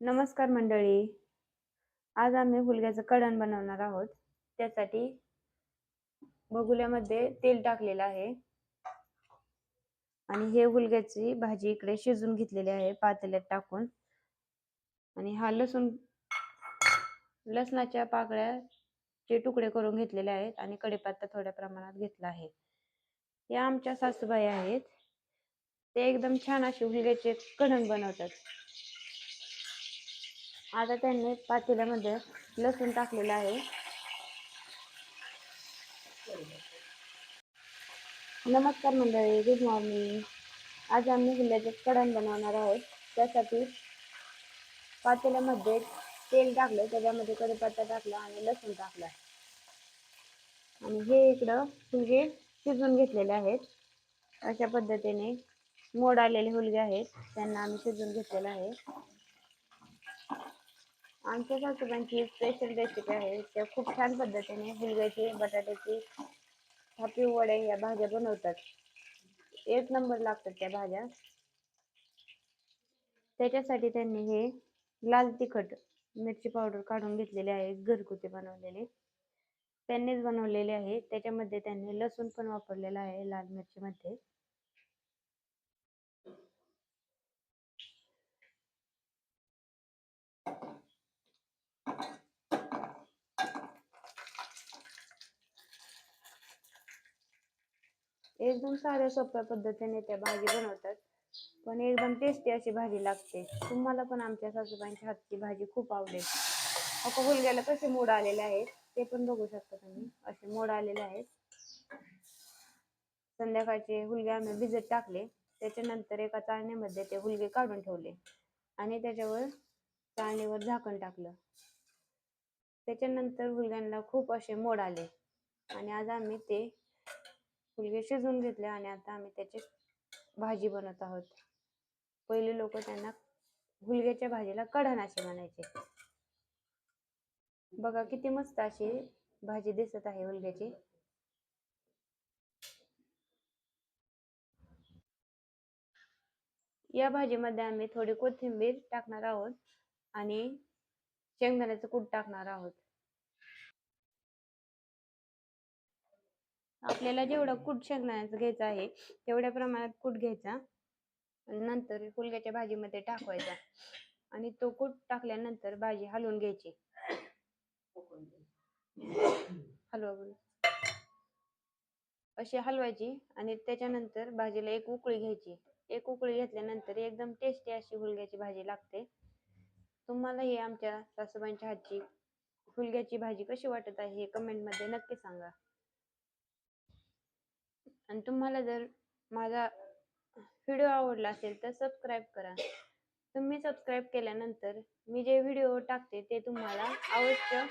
नमस्कार मंडळी. आज आम्ही हुलग्याचं कढण बनवणार आहोत. त्यासाठी बगुल्यामध्ये तेल टाकलेलं आहे. आणि हे हुलग्याची भाजी इकडे शिजून घेतलेली आहे पातेल्यात टाकून. आणि हा लसूण लसणाच्या पाकळ्याचे तुकडे करून घेतलेले आहेत आणि कढीपत्ता थोड्या प्रमाणात घेतला आहे. या आमच्या सासूबाई आहेत. ते एकदम छान असे हुलग्याचे कढण बनवतात. आता त्यांनी पातेल्यामध्ये लसूण टाकलेलं आहे. नमस्कार मंडळी गुड मॉर्निंग आज आम्ही जिल्ह्याचे कढण बनवणार आहोत. त्यासाठी पातेल्यामध्ये तेल टाकलं त्याच्यामध्ये कढीपत्ता टाकला आणि लसूण टाकला. आणि हे इकडं फुलगे शिजवून घेतलेले आहेत. अशा पद्धतीने मोड आलेले हुलगे आहेत. त्यांना आम्ही शिजवून घेतलेलं आहे आमच्या सासूबांची स्पेशल रेसिपी आहे. त्या खूप छान पद्धतीने हिरव्याचे बटाट्याची थापी वडे या भाज्या बनवतात. एक नंबर लागतात त्या भाज्या. त्याच्यासाठी त्यांनी हे लाल तिखट मिरची पावडर काढून घेतलेले आहे. घरगुती बनवलेले. त्यांनीच बनवलेले आहे. त्याच्यामध्ये त्यांनी लसूण पण वापरलेला आहे लाल मिरचीमध्ये. एकदम साध्या सोप्या पद्धतीने त्या भाजी बनवतात. पण एकदम टेस्टी अशी भाजी लागते. तुम्हाला पण आमच्या सासूबाईंच्या हातची भाजी खूप आवडेल. अको हुलग्याला कसे मोड आलेले आहेत ते पण बघू शकता तुम्ही. असे मोड आलेले आहेत. संध्याकाळचे हुलगे आम्ही भिजत टाकले. त्याच्यानंतर एका चाळणीमध्ये ते हुलगे काढून ठेवले. आणि त्याच्यावर चाळणीवर झाकण टाकलं. त्याच्यानंतर हुलग्यांना खूप असे मोड आले. आणि आज आम्ही ते हुलगे शिजवून घेतले आणि आता आम्ही त्याची भाजी बनवत आहोत. पहिले लोक त्यांना हुलग्याच्या भाजीला कढण असे म्हणायचे. बघा किती मस्त अशी भाजी दिसत आहे हुलग्याची या भाजीमध्ये आम्ही थोडी कोथिंबीर टाकणार आहोत आणि शेंगदाण्याचं कूट टाकणार आहोत. आपल्याला जेवढं कूट शेंगदाण्याचं घ्यायचं आहे तेवढ्या प्रमाणात कूट घ्यायचा. नंतर हुलग्याच्या भाजीमध्ये टाकवायचा. आणि तो कूट टाकल्यानंतर भाजी हलवून घ्यायची. हलवा अशी हलवायची आणि त्याच्यानंतर भाजीला एक उकळी घ्यायची. एक उकळी घेतल्यानंतर एकदम टेस्टी अशी हुलग्याची भाजी लागते. तुम्हाला ही आमच्या सासूबाईंच्या हातची हुलग्याची भाजी कशी वाटत आहे हे कमेंटमध्ये नक्की सांगा. आणि तुम्हाला जर माझा व्हिडिओ आवडला असेल तर सबस्क्राईब करा. तुम्ही सबस्क्राईब केल्यानंतर मी जे व्हिडिओ टाकते ते तुम्हाला अवश्य